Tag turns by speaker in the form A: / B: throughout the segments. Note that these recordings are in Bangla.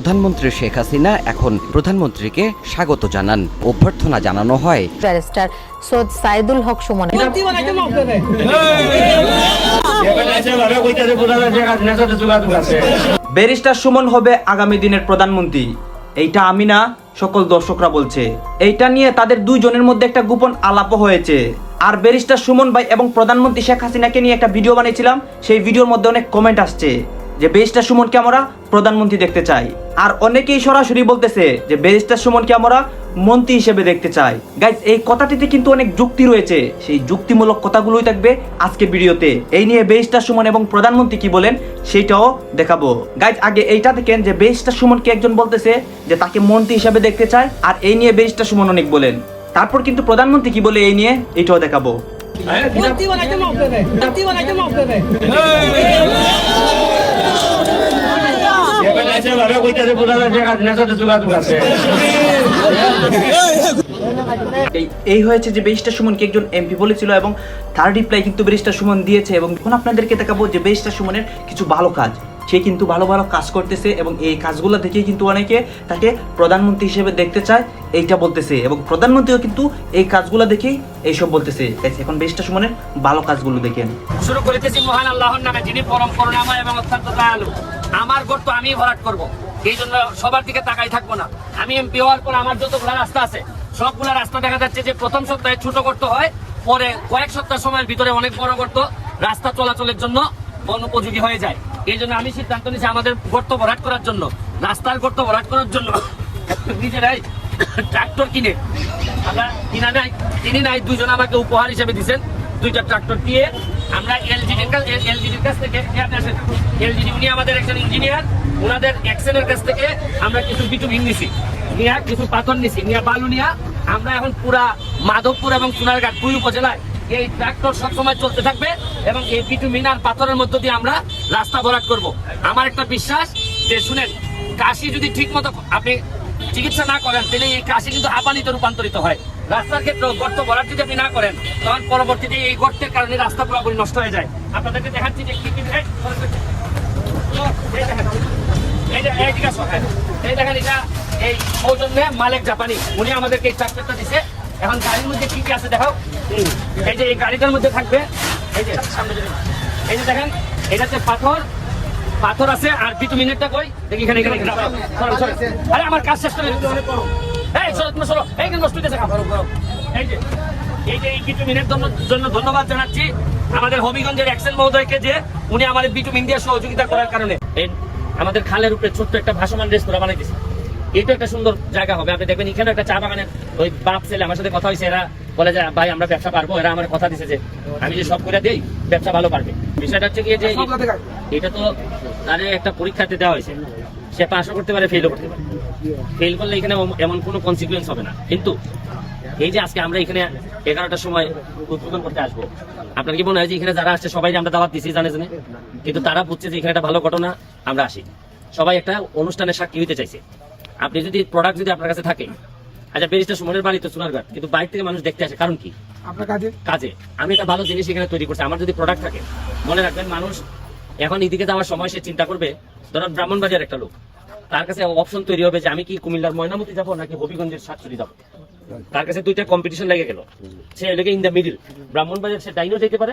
A: প্রধানমন্ত্রী শেখ হাসিনা এখন প্রধানমন্ত্রীকে স্বাগত জানান অভ্যর্থনা জানানো হয়।
B: ব্যারিস্টার সৈয়দ সাইদুল হক সুমন।
C: ব্যারিস্টার সুমন হবে আগামী দিনের প্রধানমন্ত্রী। এইটা আমি না সকল দর্শকরা বলছে। এইটা নিয়ে তাদের দুইজনের মধ্যে একটা গোপন আলাপও হয়েছে। আর ব্যারিস্টার সুমন ভাই এবং প্রধানমন্ত্রী শেখ হাসিনাকে নিয়ে একটা ভিডিও বানিয়েছিলাম। সেই ভিডিওর মধ্যে অনেক কমেন্ট আসছে। যে ব্যারিস্টার সুমনকে আমরা প্রধানমন্ত্রী দেখতে চাই আর অনেকেই সরাসরি বলতেছে যে ব্যারিস্টার সুমনকে আমরা মন্ত্রী হিসেবে দেখতে চাই গাইজ এই কথাটিতে কিন্তু অনেক যুক্তি রয়েছে। সেই যুক্তিমূলক কথাগুলোই থাকবে আজকে ভিডিওতে। এই নিয়ে ব্যারিস্টার সুমন এবং প্রধানমন্ত্রী কি বলেন সেইটাও দেখাবো। গাইজ আগে এইটা দেখেন যে ব্যারিস্টার সুমনকে একজন বলতেছে যে তাকে মন্ত্রী হিসেবে দেখতে চায় আর এই নিয়ে ব্যারিস্টার সুমন অনেক বলেন। তারপর কিন্তু প্রধানমন্ত্রী কি বলে এই নিয়ে এইটাও দেখাবো।
D: মন্ত্রী বানাইতে মাফ দেবে মন্ত্রী বানাইতে মাফ দেবে
C: এই- এই হয়েছে যে ব্যারিস্টার সুমনকে একজন এমপি বলেছিল এবং তার রিপ্লাই কিন্তু ব্যারিস্টার সুমন দিয়েছে এবং এখন আপনাদেরকে দেখাবো যে ব্যারিস্টার সুমনের কিছু ভালো কাজ। সে কিন্তু ভালো ভালো কাজ করতেছে এবং এই কাজগুলো দেখেই কিন্তু অনেকে তাকে প্রধানমন্ত্রী হিসেবে দেখতে চায় এইটা বলতেছে এবং প্রধানমন্ত্রীও কিন্তু এই কাজগুলো দেখেই এইসব বলতেছে। এখন বেশটা সুমনের ভালো কাজগুলো দেখেন।
E: শুরু করিতেছি মহান আল্লাহর নামে যিনি পরম করুণাময় এবং অত্যন্ত দয়ালু। আমার গর্ত আমি ভরাট করব। এই জন্য সবার দিকে তাকাই থাকব না। আমি এমপি হওয়ার পর আমার যতগুলো রাস্তা আছে, সবগুলো রাস্তা দেখা যাচ্ছে যে প্রথম সপ্তাহে ছোট করতে হয়, পরে কয়েক সপ্তাহ সময়ের ভিতরে অনেক বড় করত রাস্তা চলাচলের জন্য অনুপযোগী হয়ে যায়। এই জন্য আমি সিদ্ধান্ত নিয়েছি আমাদের গর্ত ভরাট করার জন্য, রাস্তার গর্ত ভরাট করার জন্য। নিজেরাই ট্রাক্টর কিনে, আমরা কিনা নাই, কিনি নাই দুজন আমাকে উপহার হিসেবে দিচ্ছেন দুইটা ট্রাক্টর দিয়ে আমরা এলজিডির কাছ এলজিডির কাছ থেকে এলজিডি উনি আমাদের একজন ইঞ্জিনিয়ার ওনাদের এক্সেলের কাছ থেকে আমরা কিছু বিটু নিছি। নিয়ে কিছু পাথর নিছি। নিয়ে বালু নিয়ে। আমরা এখন পুরা মাধবপুর এবং সোনারঘাট দুই উপজেলায় এই ট্রাক্টর সবসময় চলতে থাকবে এবং এই বিটু মিনার পাথরের মধ্য দিয়ে আমরা রাস্তা ভরাট করব। আমার একটা বিশ্বাস যে শুনেন, কাশি যদি ঠিক মতো আপনি চিকিৎসা না করেন তাহলে এই কাশি কিন্তু হাঁপানিতে রূপান্তরিত হয়। রাস্তার ক্ষেত্রে গর্ত ভরাট যদি আপনি না করেন, তখন পরবর্তীতে এই গর্তের কারণে রাস্তা পুরোপুরি নষ্ট হয়ে যায়। আপনাদেরকে দেখাচ্ছি যে কি এই যে, এই গাড়িটার মধ্যে থাকবে, এই যে, সামনে এই যে দেখেন, এটাতে পাথর পাথর আছে আর বিটু মিনিটটা কই? দেখি এখানে এখানে। আরে আমার কাজ শেষ করে। এই সরো তুমি সরো এই নষ্ট হইতেছে এই যে এই যে এই বিটু জন্য জন্য ধন্যবাদ জানাচ্ছি আমাদের হবিগঞ্জের এক্সেল মহোদয়কে যে উনি আমাদের বিটু মিন দিয়ে সহযোগিতা করার কারণে। আমাদের খালের উপরে ছোট্ট একটা ভাসমান রেস্তোরাঁ বানাই দিছে এটা একটা সুন্দর জায়গা হবে। আপনি দেখবেন এখানে একটা চা বাগানের ওই বাপ ছেলে আমার সাথে কথা হয়েছে এরা বলে যে ভাই আমরা ব্যবসা পারব। এরা আমার কথা দিছে যে আমি যে সব করে দেই ব্যবসা ভালো পারবে। বিষয়টা হচ্ছে কি যে এটা তো তারে একটা পরীক্ষাতে দেওয়া হয়েছে। সে পাশও করতে পারে ফেলও করতে পারে। ফেল করলে এখানে এমন- কোনো কনসিকুয়েন্স হবে না। কিন্তু এই যে আজকে আমরা এখানে এগারোটার সময় উদ্বোধন করতে আসব আপনার কি মনে হয় যে এখানে যারা আসছে সবাই আমরা দাওয়াত দিচ্ছি জানে জানে? কিন্তু তারা বুঝছে যে এখানে একটা ভালো ঘটনা আমরা আসি। সবাই একটা অনুষ্ঠানের সাক্ষী হইতে চাইছে। আপনি যদি প্রোডাক্ট যদি আপনার কাছে থাকে আচ্ছা ব্যারিস্টার সুমনের বাড়ি তো সোনারঘাট কিন্তু বাইরে থেকে মানুষ দেখতে আসে। কারণ কি?
D: আপনার কাজে?
E: কাজে। আমি একটা ভালো জিনিস এখানে তৈরি করছি। আমার যদি প্রোডাক্ট থাকে মনে রাখবেন মানুষ এখন এদিকে যাওয়ার সময় সে চিন্তা করবে ধরেন ব্রাহ্মণবাজার একটা লোক তার কাছে অপশন তৈরি হবে যে আমি কি কুমিল্লার ময়নামতি যাব নাকি হবিগঞ্জের সাতচুরি যাব? তার কাছে দুইটা কম্পিটিশন লেগে গেল। সে লেগে ইন দ্য মিডিল ব্রাহ্মণবাজার সে ডাইনও যেতে পারে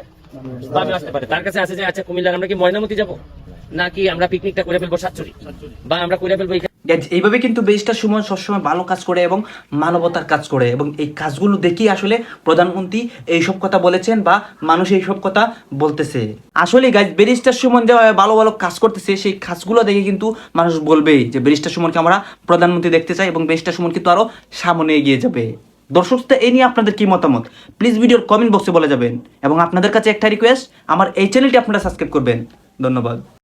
E: বা আসতে পারে। তার কাছে আছে যে আচ্ছা কুমিল্লার আমরা কি ময়নামতি যাব? নাকি আমরা পিকনিকটা করে ফেলব সাতচুরি বা আমরা করে ফেলব
C: এইভাবে কিন্তু ব্যারিস্টার সুমন সবসময় ভালো কাজ করে এবং মানবতার কাজ করে এবং এই কাজগুলো দেখেই আসলে প্রধানমন্ত্রী এইসব কথা বলেছেন বা মানুষ এইসব কথা বলতেছে। আসলে গাইজ ব্যারিস্টার সুমন যে ভালো ভালো কাজ করতেছে, সেই কাজগুলো দেখে কিন্তু মানুষ বলবেই যে ব্যারিস্টার সুমনকে আমরা প্রধানমন্ত্রী দেখতে চাই এবং ব্যারিস্টার সুমন কিন্তু আরও সামনে এগিয়ে যাবে। দর্শক এই নিয়ে আপনাদের কি মতামত? প্লিজ ভিডিওর কমেন্ট বক্সে বলে যাবেন এবং আপনাদের কাছে একটা রিকোয়েস্ট আমার এই চ্যানেলটি আপনারা সাবস্ক্রাইব করবেন। ধন্যবাদ।